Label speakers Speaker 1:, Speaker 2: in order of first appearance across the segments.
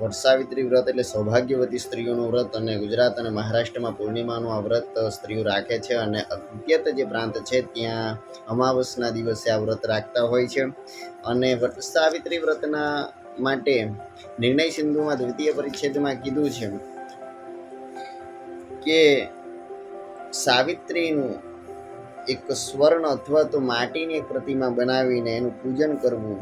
Speaker 1: વટસાવિત્રી વ્રત એટલે સૌભાગ્યવતી સ્ત્રીઓનું વ્રત અને ગુજરાત અને મહારાષ્ટ્રમાં પૂર્ણિમાનું આ વ્રત સ્ત્રીઓ રાખે છે અને અગત્યત જે પ્રાંત છે ત્યાં અમાવસના દિવસે આ વ્રત રાખતા હોય છે. અને વટસાવિત્રી વ્રતના માટે નિર્ણય સિંધુમાં દ્વિતીય પરિચ્છેદમાં કીધું છે કે સાવિત્રીનું એક સ્વર્ણ અથવા તો માટીની એક પ્રતિમા બનાવીને એનું પૂજન કરવું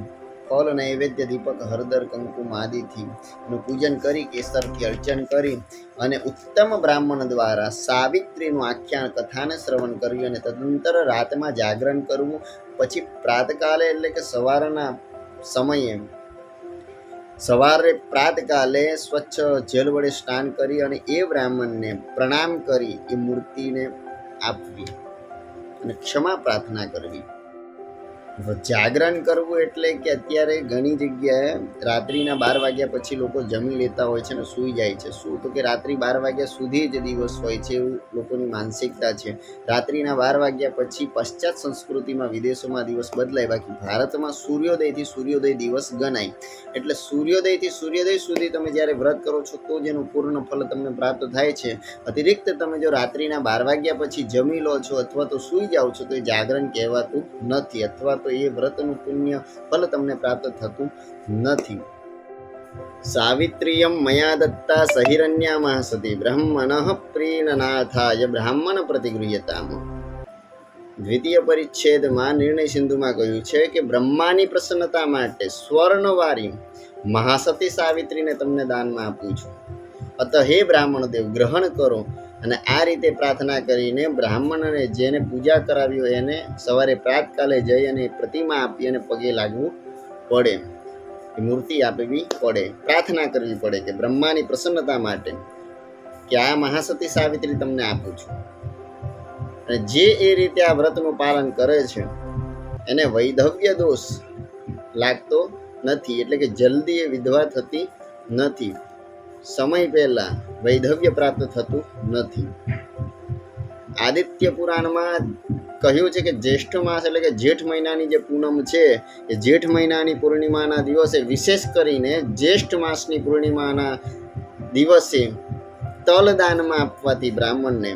Speaker 1: ફળ નૈવેદ્ય દીપક, હળદર, કંકુમ આદિથી એનું પૂજન કરી, કેસરથી અર્ચન કરી અને ઉત્તમ બ્રાહ્મણ દ્વારા સાવિત્રીનું આખ્યાન કથાને શ્રવણ કર્યું અને તદંતર રાતમાં જાગરણ કરવું. પછી પ્રાતકાલે એટલે કે સવારના સમયે સવારે પ્રાતકાલે સ્વચ્છ જલ વડે સ્નાન કરી અને એ બ્રાહ્મણને પ્રણામ કરી, એ મૂર્તિને આપવી અને ક્ષમા પ્રાર્થના કરવી. જાગરણ કરવું એટલે કે અત્યારે ઘણી જગ્યાએ રાત્રિના બાર વાગ્યા પછી લોકો જમી લેતા હોય છે અને સૂઈ જાય છે. શું તો કે રાત્રિ બાર વાગ્યા સુધી જ દિવસ હોય છે એવું લોકોની માનસિકતા છે. રાત્રિના બાર વાગ્યા પછી પશ્ચાત સંસ્કૃતિમાં વિદેશોમાં દિવસ બદલાય. બાકી ભારતમાં સૂર્યોદયથી સૂર્યોદય દિવસ ગણાય. એટલે સૂર્યોદયથી સૂર્યોદય સુધી તમે જ્યારે વ્રત કરો છો તો જ એનું પૂર્ણ ફળ તમને પ્રાપ્ત થાય છે. અતિરિક્ત તમે જો રાત્રિના બાર વાગ્યા પછી જમી લો છો અથવા તો સૂઈ જાઓ છો તો એ જાગરણ કહેવાતું નથી અથવા તો એ વ્રતનું પુણ્ય ફલ તમને પ્રાપ્ત થતું નથી. સાવિત્રિયમ મયા દત્તા સહિરણ્યામઃ સતી બ્રહ્મણ પ્રીણનાથાય બ્રાહ્મણ પ્રતિગૃહ્યતામ. દ્વિતીય પરિચ્છેદમાં નિર્ણય સિંધુમાં કહ્યું છે કે બ્રહ્માની પ્રસન્નતા માટે સ્વર્ણવારી મહાસતી સાવિત્રીને તમને દાનમાં આપું છું. અત હે બ્રાહ્મણ દેવ ગ્રહણ કરો. અને આ રીતે પ્રાર્થના કરીને બ્રાહ્મણને જેને પૂજા કરાવી હોય એને સવારે પ્રાતકાલે જઈ અને પ્રતિમા આપી અને પગે લાગવું પડે. મૂર્તિ આપવી પડે. પ્રાર્થના કરવી પડે કે બ્રહ્માની પ્રસન્નતા માટે કે આ મહાસતી સાવિત્રી તમને આપું છું. અને જે એ રીતે આ વ્રતનું પાલન કરે છે, એને વૈધવ્ય દોષ લાગતો નથી. એટલે કે જલ્દી એ વિધવા થતી નથી. સમય પહેલા વૈધવ્ય પ્રાપ્ત થતું નથી. આદિત્ય પુરાણમાં કહ્યું છે કે જ્યેષ્ઠ માસ એટલે કે જેઠ મહિનાની જે પૂનમ છે, એ જેઠ મહિનાની પૂર્ણિમાના દિવસે વિશેષ કરીને જ્યેષ્ઠ માસની પૂર્ણિમાના દિવસે તલદાનમાં આપવાથી બ્રાહ્મણને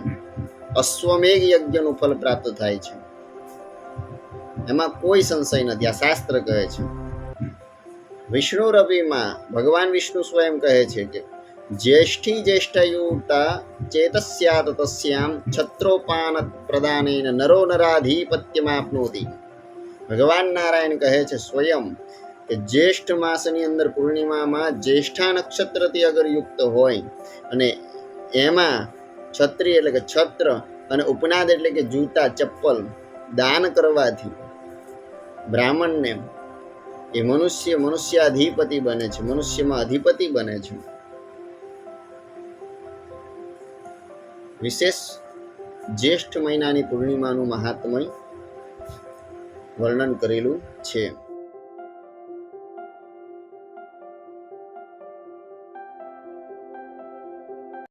Speaker 1: અશ્વમેઘ યજ્ઞનું ફળ પ્રાપ્ત થાય છે. એમાં કોઈ સંશય નથી, આ શાસ્ત્ર કહે છે. વિષ્ણુ રવિમાં ભગવાન વિષ્ણુ સ્વયં કહે છે કે જ્યેષ્ઠયુતા ચેતસ્યાત તસ્યામ છત્રોપાન પ્રદાનેન નરો નરાધિપત્યમાપ્નોતિ ભગવાન નારાયણ કહે છે સ્વયં કે જ્યેષ્ઠ માસની અંદર પૂર્ણિમામાં જ્યેષ્ઠા નક્ષત્રથી અગર યુક્ત હોય અને એમાં છત્રી એટલે કે છત્ર અને ઉપનાદ એટલે કે જૂતા ચપ્પલ દાન કરવાથી બ્રાહ્મણને એ મનુષ્ય મનુષ્યાધિપતિ બને છે મનુષ્યમાં અધિપતિ બને છે વિશેષ જ્યેષ્ઠ મહિનાની પૂર્ણિમાનું મહાત્મય વર્ણન કરેલું છે.